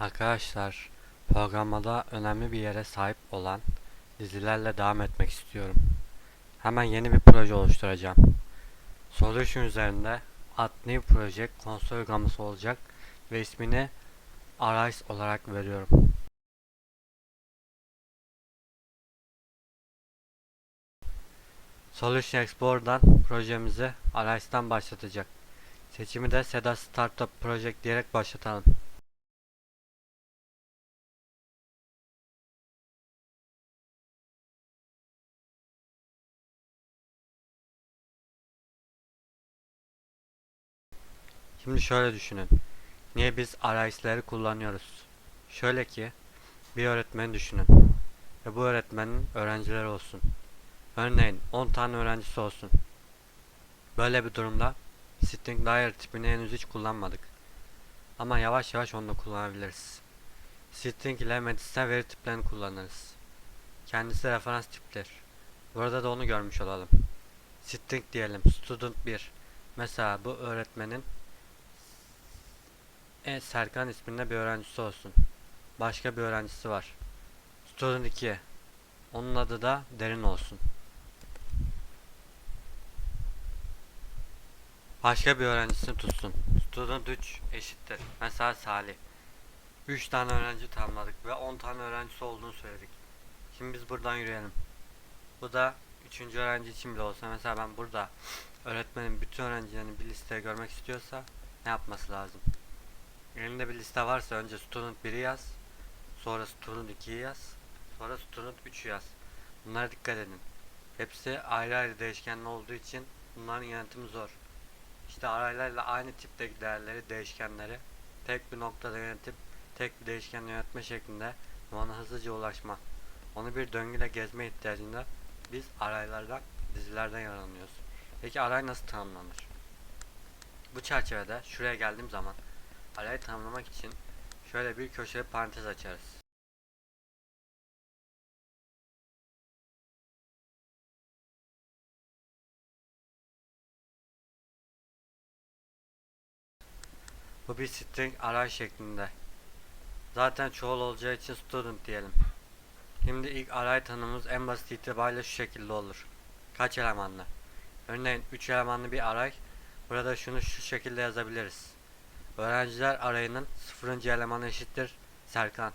Arkadaşlar, programda önemli bir yere sahip olan dizilerle devam etmek istiyorum. Hemen yeni bir proje oluşturacağım. Solution üzerinde Add New Project konsol uygulaması olacak ve ismini Arise olarak veriyorum. Solution Explorer'dan projemizi Arise'dan başlatacak. Seçimi de Seda Startup Project diyerek başlatalım. Şimdi şöyle düşünün. Niye biz arayüzleri kullanıyoruz? Şöyle ki bir öğretmen düşünün. Ve bu öğretmenin öğrencileri olsun. Örneğin 10 tane öğrencisi olsun. Böyle bir durumda string diary tipini henüz hiç kullanmadık. Ama yavaş yavaş onu da kullanabiliriz. String ile medisyen veri tiplerini kullanırız. Kendisi referans tiptir. Burada da onu görmüş olalım. String diyelim student 1. Mesela bu öğretmenin e, Serkan isminde bir öğrencisi olsun. Başka bir öğrencisi var. Student 2. Onun adı da Derin olsun. Başka bir öğrencisini tutsun. Student 3 eşittir. Mesela Salih. 3 tane öğrenci tanımladık ve 10 tane öğrencisi olduğunu söyledik. Şimdi biz buradan yürüyelim. Bu da 3. öğrenci için bile olsa mesela ben burada öğretmenin bütün öğrencilerini bir listeye görmek istiyorsa ne yapması lazım? Elinde bir liste varsa önce student 1'i yaz. Sonra student 2'yi yaz. Sonra student 3'ü yaz. Bunlara dikkat edin. Hepsi ayrı ayrı değişkenli olduğu için bunların yönetimi zor. İşte araylarla aynı tipteki değerleri, değişkenleri tek bir noktada yönetip tek bir değişkenle yönetme şeklinde ona hızlıca ulaşma. Onu bir döngüyle gezme ihtiyacında biz araylardan, dizilerden yararlanıyoruz. Peki aray nasıl tanımlanır? Bu çerçevede şuraya geldiğim zaman arayı tanımlamak için şöyle bir köşeli parantez açarız. Bu bir string aray şeklinde. Zaten çoğul olacağı için student diyelim. Şimdi ilk aray tanımımız en basit itibariyle şu şekilde olur. Kaç elemanlı? Örneğin 3 elemanlı bir aray. Burada şunu şu şekilde yazabiliriz. Öğrenciler arayının 0. elemanı eşittir Serkan.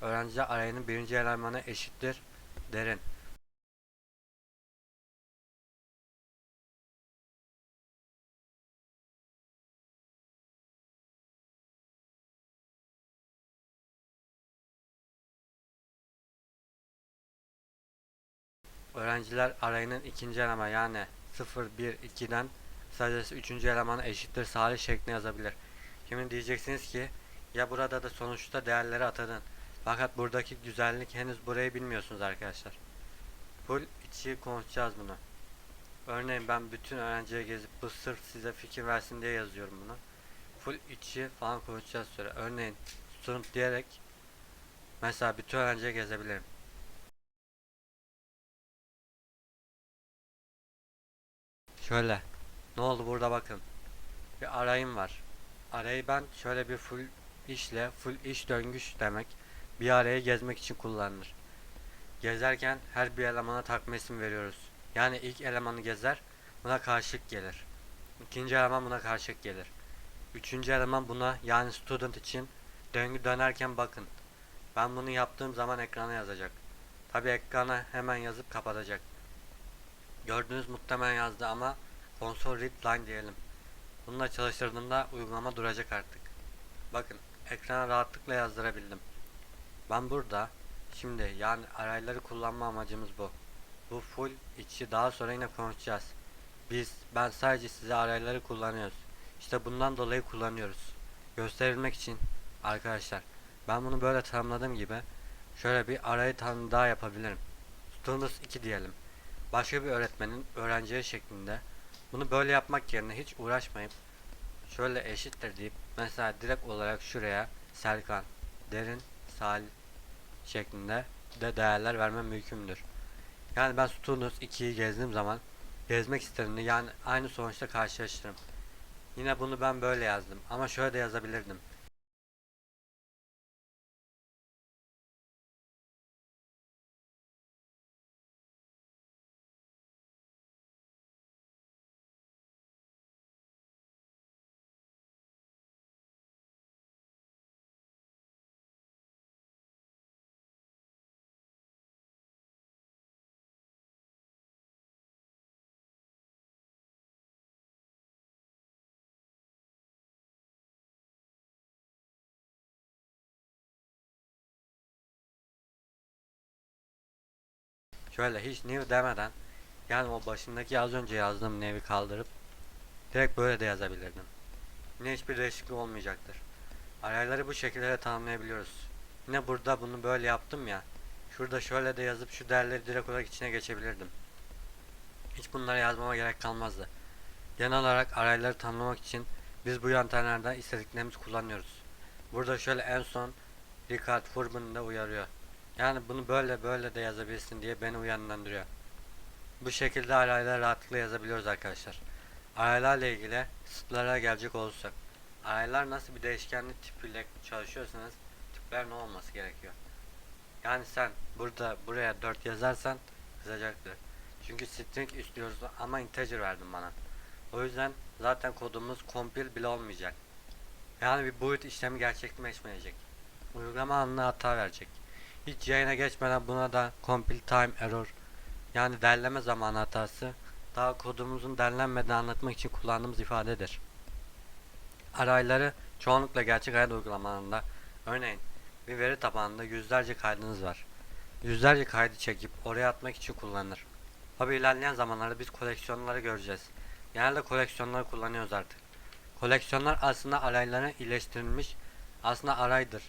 Öğrenciler arayının 1. elemanı eşittir Derin. Öğrenciler arayının ikinci elemanı yani 0, 1, 2'den sadece 3. elemanı eşittir Salih şeklinde yazabilir. Şimdi diyeceksiniz ki ya burada da sonuçta değerleri atadın. Fakat buradaki güzellik henüz burayı bilmiyorsunuz arkadaşlar. Full içi konuşacağız bunu. Örneğin ben bütün öğrenciye gezip bu sırf size fikir versin diye yazıyorum bunu. Full içi falan konuşacağız sonra. Örneğin student diyerek mesela bütün öğrenciye gezebilirim. Şöyle. Ne oldu burada bakın. Bir arayım var. Arayı ben şöyle bir full işle, full iş döngüş demek bir araya gezmek için kullanılır. Gezerken her bir elemana takma isim veriyoruz. Yani ilk elemanı gezer, buna karşılık gelir. İkinci eleman buna karşılık gelir. Üçüncü eleman buna yani student için döngü dönerken bakın. Ben bunu yaptığım zaman ekrana yazacak. Tabi ekrana hemen yazıp kapatacak. Gördüğünüz muhtemelen yazdı ama console read line diyelim. Bununla çalıştırdığımda uygulama duracak artık. Bakın ekrana rahatlıkla yazdırabildim. Ben burada şimdi yani arayları kullanma amacımız bu. Bu full içi daha sonra yine konuşacağız. Biz ben sadece size arayları kullanıyoruz. İşte bundan dolayı kullanıyoruz. Gösterilmek için arkadaşlar ben bunu böyle tanımladığım gibi şöyle bir arayı tanım daha yapabilirim. Students 2 diyelim. Başka bir öğretmenin öğrenciye şeklinde bunu böyle yapmak yerine hiç uğraşmayıp şöyle eşittir deyip mesela direkt olarak şuraya Serkan, Derin, Salih şeklinde de değerler vermem mümkündür. Yani ben Students 2'yi gezdiğim zaman gezmek istediğimde yani aynı sonuçta karşılaştırırım. Yine bunu ben böyle yazdım ama şöyle de yazabilirdim. Şöyle hiç new demeden yani o başındaki az önce yazdığım new'i kaldırıp direkt böyle de yazabilirdim. Yine hiçbir değişiklik olmayacaktır. Arayları bu şekilde de tanımlayabiliyoruz. Yine burada bunu böyle yaptım ya. Şurada şöyle de yazıp şu değerleri direkt olarak içine geçebilirdim. Hiç bunları yazmama gerek kalmazdı. Genel olarak arayları tanımlamak için biz bu yöntemlerden istediklerimizi kullanıyoruz. Burada şöyle en son Richard Furman da uyarıyor. Yani bunu böyle böyle de yazabilirsin diye beni uyandırıyor. Bu şekilde arayları rahatlıkla yazabiliyoruz arkadaşlar. Araylarla ilgili kısıtlara gelecek olursak. Araylar nasıl bir değişkenli tipiyle çalışıyorsanız tipler ne olması gerekiyor. Yani sen burada buraya 4 yazarsan kızacaktır. Çünkü string istiyoruz ama integer verdin bana. O yüzden zaten kodumuz compile bile olmayacak. Yani bir boot işlemi gerçekleşmeyecek. Uygulama anına hata verecek. Hiç yayına geçmeden buna da compile time error yani derleme zamanı hatası daha kodumuzun derlenmeden anlatmak için kullandığımız ifadedir. Arayları çoğunlukla gerçek hayat uygulamalarında örneğin bir veri tabanında yüzlerce kaydınız var. Yüzlerce kaydı çekip oraya atmak için kullanılır. Tabi ilerleyen zamanlarda biz koleksiyonları göreceğiz. Genelde koleksiyonları kullanıyoruz artık. Koleksiyonlar aslında araylara iyileştirilmiş aslında araydır.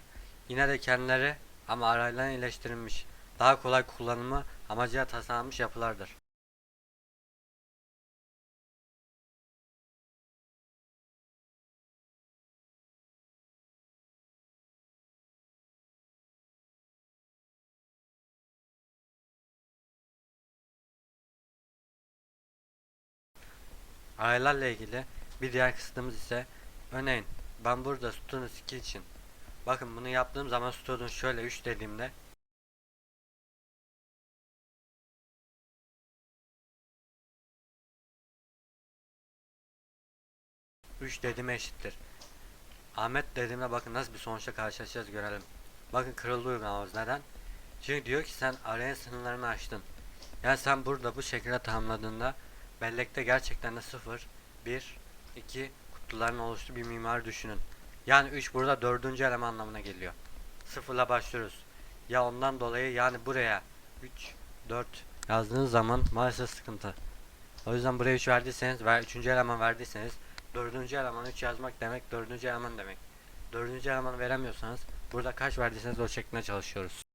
Yine de kendileri ama araylara iyileştirilmiş daha kolay kullanımı amacıyla tasarlanmış yapılardır. Araylarla ilgili bir diğer kısıtımız ise örneğin ben burada student 2 için bakın bunu yaptığım zaman student şöyle 3 dediğimde Üç dediğime eşittir. Ahmet dediğimde bakın nasıl bir sonuçla karşılaşacağız görelim. Bakın kırıldı uygulamamız. Neden? Çünkü diyor ki sen araya sınırlarını aştın. Yani sen burada bu şekilde tamamladığında bellekte gerçekten de 0, 1, 2 kutuların oluştuğu bir mimari düşünün. Yani 3 burada dördüncü eleman anlamına geliyor. Sıfırla başlıyoruz. Ya ondan dolayı yani buraya 3, 4 yazdığınız zaman maalesef sıkıntı. O yüzden buraya 3 verdiyseniz ve 3. eleman verdiyseniz dördüncü eleman 3 yazmak demek dördüncü eleman demek. Dördüncü elemanı veremiyorsanız burada kaç verdiyseniz o şeklinde çalışıyoruz.